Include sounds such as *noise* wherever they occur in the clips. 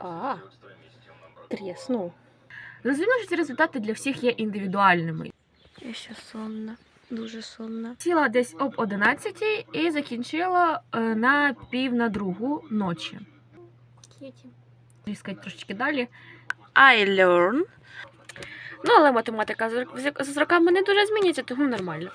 А, тріснув. Зрозуміло, що ці результати для всіх є індивідуальними. Я ще сонна, дуже сонна. Сіла десь об 11 і закінчила е, на пів на другу ночі. Кіті. Сказати трошечки далі. I learn. Ну, але математика з роками не дуже змінюється, тому нормально.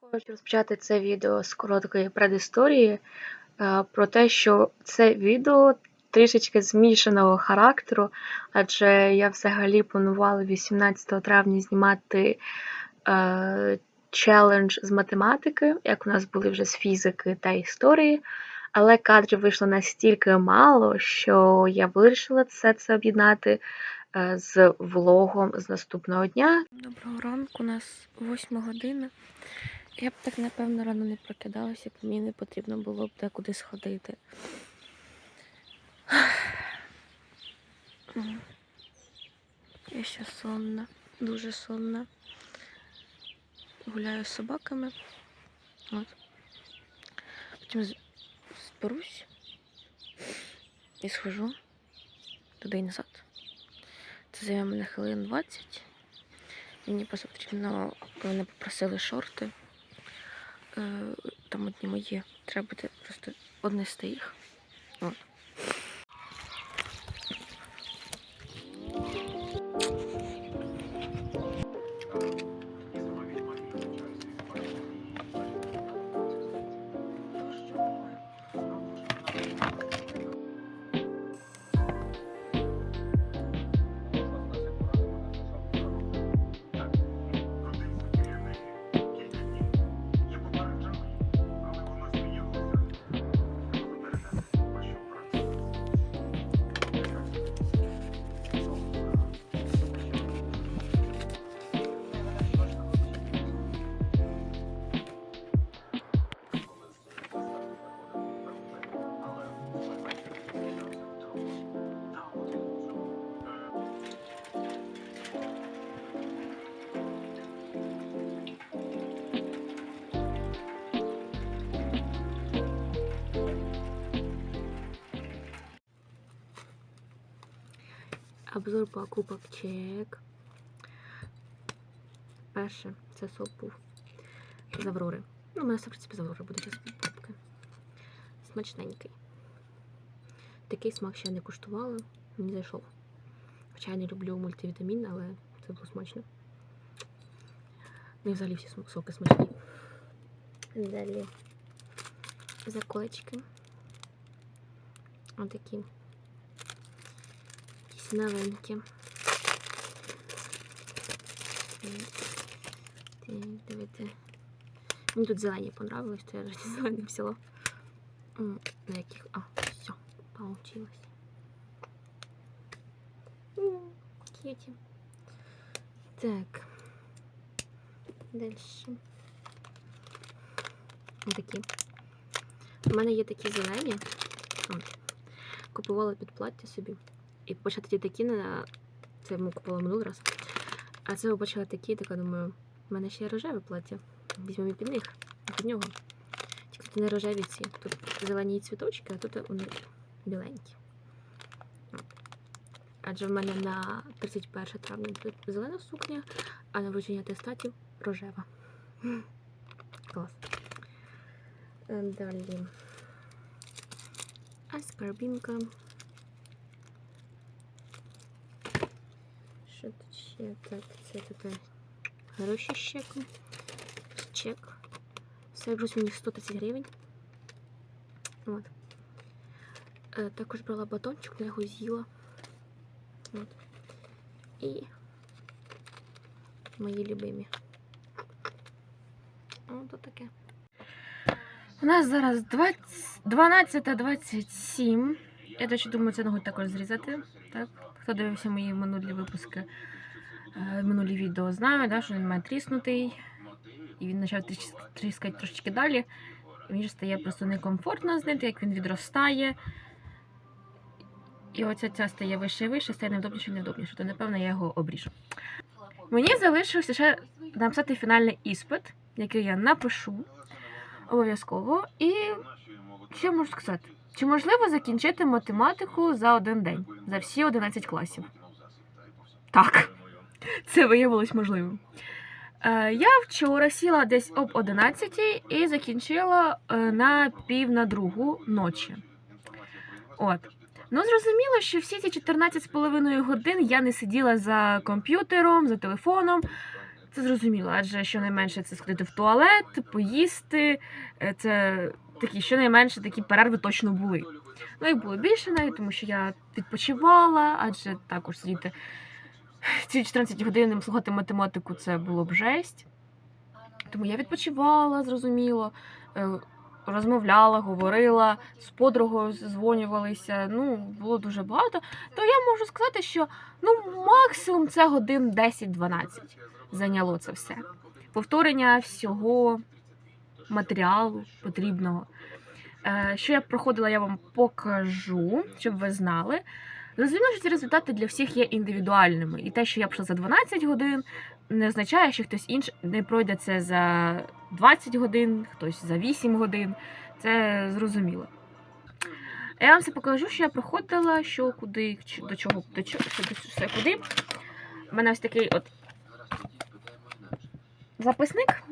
Хочу розпочати це відео з короткої предісторії е, про те, що це відео трішечки змішаного характеру, адже я взагалі планувала 18 травня знімати е, челендж з математики, як у нас були вже з фізики та історії. Але кадрів вийшло настільки мало, що я вирішила все це об'єднати е, з влогом з наступного дня. Доброго ранку, у нас 8 година. Я б так, напевно, рано не прокидалася, бо мені не потрібно було б декуди сходити. Я ще сонна, дуже сонна. Гуляю з собаками. От. Потім зберусь і схожу туди і назад. Це займе мене хвилин 20. Мені просто потрібно, мене попросили шорти. Е, Там одні мої. Треба буде просто однести їх. От. Обзор покупок чек. Перше, це соп був з Аврори. Ну, у мене в принципі, з Аврори буде зараз покупки. Смачненький. Такий смак ще не куштувала, мені зайшов. Хоча я не люблю мультивітамін, але це було смачно. Ну і взагалі всі соки смачні. Далі заколечки. Отакі. Новенькі. Так. Мені тут зелені понравилось, то я вже зелені взяла. На яких. А, все, получилось. Кьюти. Так. Дальше. Такі. У мене є такі зелені. Купувала під плаття собі. І почати ті такі на. Це я купувала минулий раз. А це побачила такі, така думаю, в мене ще є рожеве плаття. Візьмемо і під них, і під нього. Тільки тут не рожеві ці. Тут зелені цвіточки, а тут вони біленькі. Адже в мене на 31 травня буде зелена сукня, а на вручення атестатів рожева. Клас. Е, Далі. Що ще? Так, це тут гроші з чеком. Чек. Все якось мені 130 гривень. От. Е, також брала батончик, я його з'їла. От. І мої любимі. Ось таке. У нас зараз 12.27. Я до речі, думаю, це ногу також зрізати. Так? Хто дивився мої минулі випуски, е, Минулі відео, знає, да, що він має тріснутий. І він почав тріс- тріскати трошечки далі. І мені стає просто некомфортно з ним, як він відростає. І оця ця стає вище і вище, стає невдобніше і невдобніше, то напевно я його обріжу. Мені залишився ще написати фінальний іспит, який я напишу обов'язково. І що можу сказати? Чи можливо закінчити математику за один день, за всі 11 класів? Так, це виявилось можливим. Е, я вчора сіла десь об 11 і закінчила е, на пів на другу ночі. От. Ну, зрозуміло, що всі ці 14,5 годин я не сиділа за комп'ютером, за телефоном. Це зрозуміло, адже щонайменше це сходити в туалет, поїсти. е, Це такі, щонайменше такі перерви точно були. Ну, їх було більше навіть, тому що я відпочивала, адже також сидіти ці 14 годин слухати математику це було б жесть. Тому я відпочивала, зрозуміло, е, розмовляла, говорила, з подругою дзвонювалися. Ну, було дуже багато. То я можу сказати, що ну, максимум це годин 10-12 зайняло це все. Повторення всього матеріалу потрібного. Е, Що я проходила, я вам покажу, щоб ви знали. Зрозуміло, що ці результати для всіх є індивідуальними. І те, що я пішла за 12 годин, не означає, що хтось інший не пройде це за 20 годин, хтось за 8 годин. Це зрозуміло. Я вам все покажу, що я проходила, що куди, до чого, до чого, все куди. У мене ось такий от записник.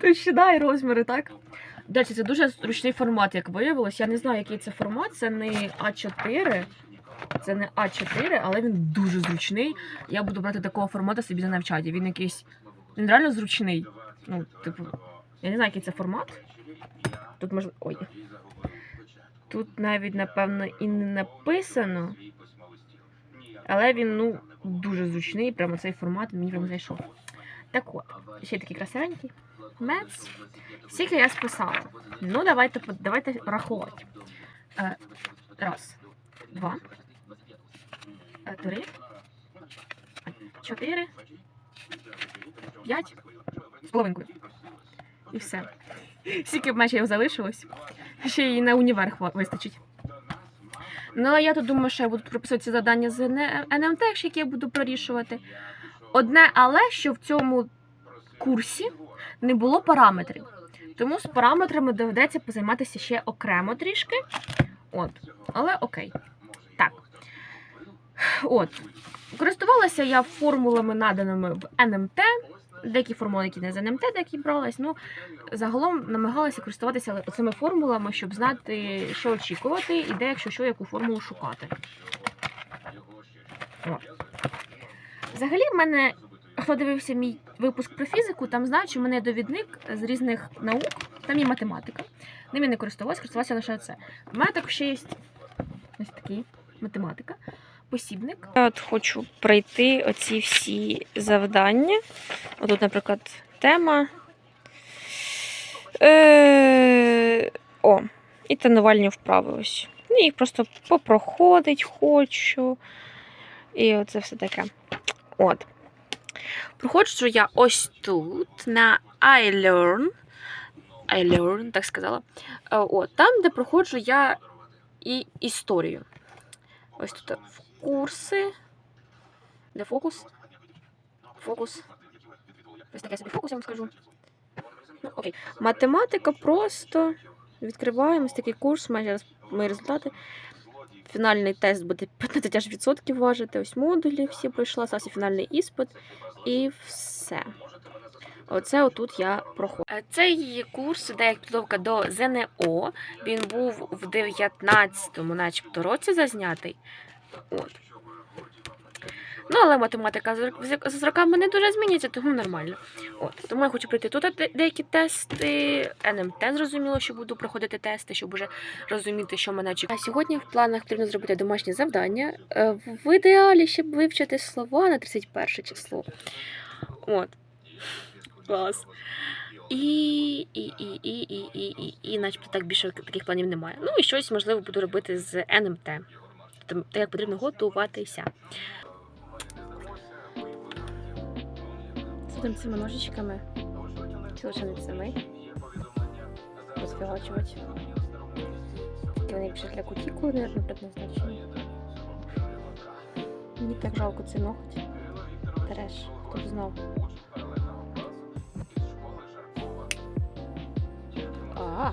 Товщина і розміри, так? Речі, це дуже зручний формат, як виявилось. Я не знаю, який це формат. Це не А4. Це не А4, але він дуже зручний. Я буду брати такого формату собі на навчання. Він якийсь. Він реально зручний. Ну, типу, я не знаю, який це формат. Тут можна. Ой. Тут навіть, напевно, і не написано. Але він, ну, дуже зручний. Прямо цей формат мені прямо зайшов. Так от, ще такий красивенький. Мец. Скільки я списала? Ну, давайте, давайте рахувати. Е, раз, два, е, три, чотири, п'ять з половинкою. І все. Скільки б його залишилось, ще й на універ вистачить. Ну, а я тут думаю, що я буду прописувати ці завдання з НМТ, які я буду прорішувати. Одне, але що в цьому курсі не було параметрів. Тому з параметрами доведеться позайматися ще окремо трішки. От. Але окей. Так. От. Користувалася я формулами, наданими в НМТ. Деякі формули, які не з НМТ, деякі бралась. Ну, загалом намагалася користуватися цими формулами, щоб знати, що очікувати, і де, якщо що, яку формулу шукати. От. Взагалі, в мене, хто дивився мій випуск про фізику, там знають, що в мене довідник з різних наук, там є математика. Ним я не користувалася, користувалася лише це. У мене також ще є ось такий математика, посібник. Я от хочу пройти оці всі завдання. Отут, наприклад, тема. Е... О, і тренувальні вправи ось. Ну, їх просто попроходить хочу. І оце все таке. От. Проходжу я ось тут на iLearn. iLearn, так сказала. Е, От, там, де проходжу я і історію. Ось тут курси. Де фокус? Фокус. Ось таке собі фокус, я вам скажу. Ну, окей. Математика просто. Відкриваємо ось такий курс, майже мої результати. Фінальний тест буде 15 аж відсотків важити. Ось модулі всі пройшла, стався фінальний іспит і все. Оце отут я проходжу. Цей курс іде як підготовка до ЗНО. Він був в 19-му, начебто, році зазнятий. От. Ну, але математика з роками не дуже змінюється, тому нормально. От. Тому я хочу пройти тут деякі тести. НМТ зрозуміло, що буду проходити тести, щоб уже розуміти, що мене чекає. А сьогодні в планах потрібно зробити домашнє завдання. Е, В ідеалі, щоб вивчити слова на 31 число. От. Клас. І, і, і, і, і, і, і, і, начебто так більше таких планів немає. Ну і щось, можливо, буду робити з НМТ. Тобто, як потрібно готуватися. Тим цими ножичками. Чи лише не цими? Розфігачувати. Такі вони більше для кутікули, не предназначені. Мені так жалко цей ноготь. Треш, хто б знав. А,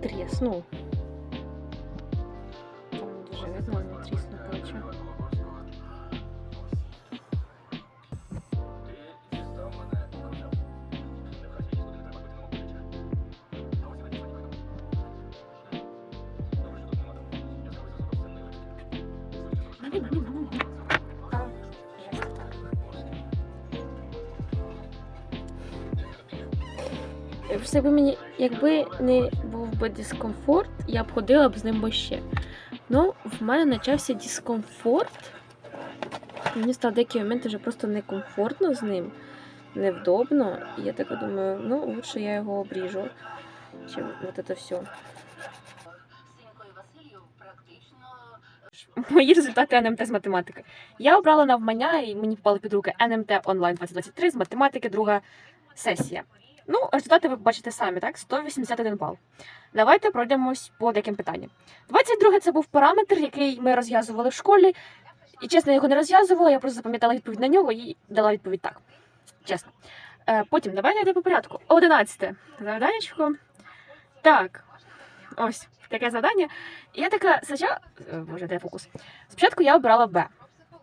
тріс. тріснув. Просто якби мені, якби не був би дискомфорт, я б ходила б з ним ще. Ну, в мене почався дискомфорт. Мені стало деякі моменти вже просто некомфортно з ним, невдобно. І я така думаю, ну, лучше я його обріжу, чим от це все. Мої результати НМТ з математики. Я обрала навмання і мені впали під руки НМТ онлайн 2023 з математики, друга сесія. Ну, результати ви бачите самі, так? 181 бал. Давайте пройдемось по деяким питанням. 22 це був параметр, який ми розв'язували в школі. І чесно, я його не розв'язувала, я просто запам'ятала відповідь на нього і дала відповідь так. Чесно. Е, потім давайте йти по порядку. 11. Завданнячко. Так. Ось таке завдання. І я така, спочатку, е, боже, де фокус? Спочатку я обрала Б.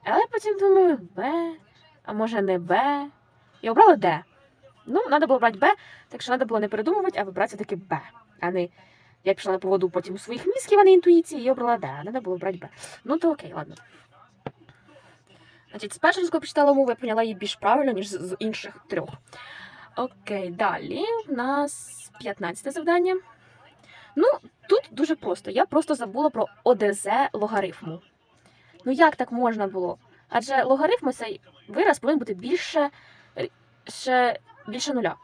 Але потім думаю, Б, а може не Б. Я обрала Д. Ну, треба було брати Б, так що треба було не передумувати, а вибрати таки Б. А не я пішла на поводу потім у своїх мізків, а не інтуїції, і обрала Д. Треба було брати Б. Ну то окей, ладно. Значить, з першого разу, прочитала мову, я прийняла її більш правильно, ніж з інших трьох. Окей, далі у нас 15 завдання. Ну, тут дуже просто. Я просто забула про ОДЗ логарифму. Ну як так можна було? Адже логарифму цей вираз повинен бути більше, е, ще більше нуля.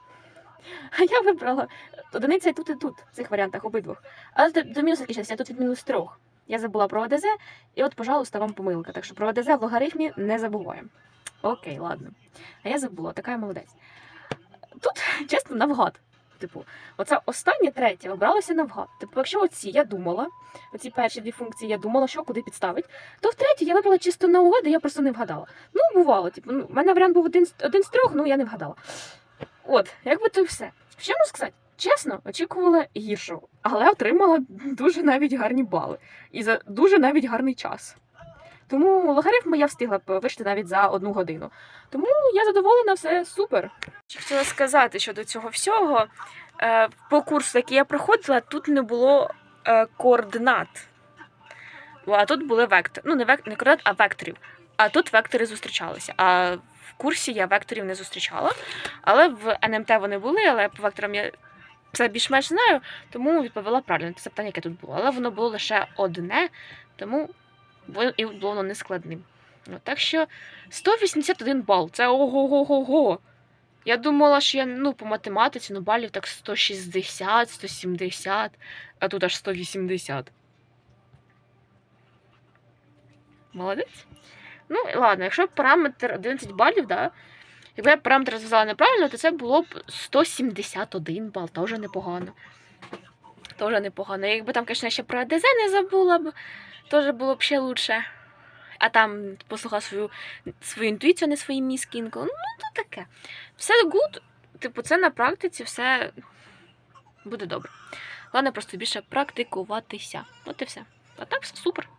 А я вибрала одиниця і тут, і тут, в цих варіантах обидвох. Але до, до мінуса закінчилася, я тут від мінус трьох. Я забула про ОДЗ, і от, пожалуйста, вам помилка. Так що про ОДЗ в логарифмі не забуваємо. Окей, ладно. А я забула, така я молодець. Тут, *laughs* чесно, навгад. Типу, оце останнє третє обралося навгад. Типу, якщо оці я думала, оці перші дві функції я думала, що куди підставити, то в третій я вибрала чисто наугад, і я просто не вгадала. Ну, бувало, типу, ну, в мене варіант був один, один з трьох, ну я не вгадала. От, якби то все. Що можу сказати? Чесно, очікувала гіршого, але отримала дуже навіть гарні бали. І за дуже навіть гарний час. Тому логарифми я встигла б вивчити навіть за одну годину. Тому я задоволена, все супер. Хотіла сказати щодо цього всього. Е, По курсу, який я проходила, тут не було е, координат. А тут були вектори. Ну, не, век... не координат, а векторів. А тут вектори зустрічалися. А в курсі я векторів не зустрічала. Але в НМТ вони були, але по векторам я це більш-менш знаю, тому відповіла правильно на те запитання, яке тут було. Але воно було лише одне, тому і було воно нескладним. Ну, так що 181 бал. Це ого-го-го-го. Я думала, що я ну, по математиці ну, балів так 160, 170, а тут аж 180. Молодець. Ну, ладно, якщо параметр 11 балів, да, якби я параметр розв'язала неправильно, то це було б 171 бал, теж непогано. Теж непогано. Якби там, звісно, ще про АДЗ не забула б, теж було б ще лучше. А там послухала свою, свою інтуїцію, а не свої мізки інколи. Ну, то таке. Все good. Типу, це на практиці все буде добре. Головне просто більше практикуватися. От і все. А так все супер.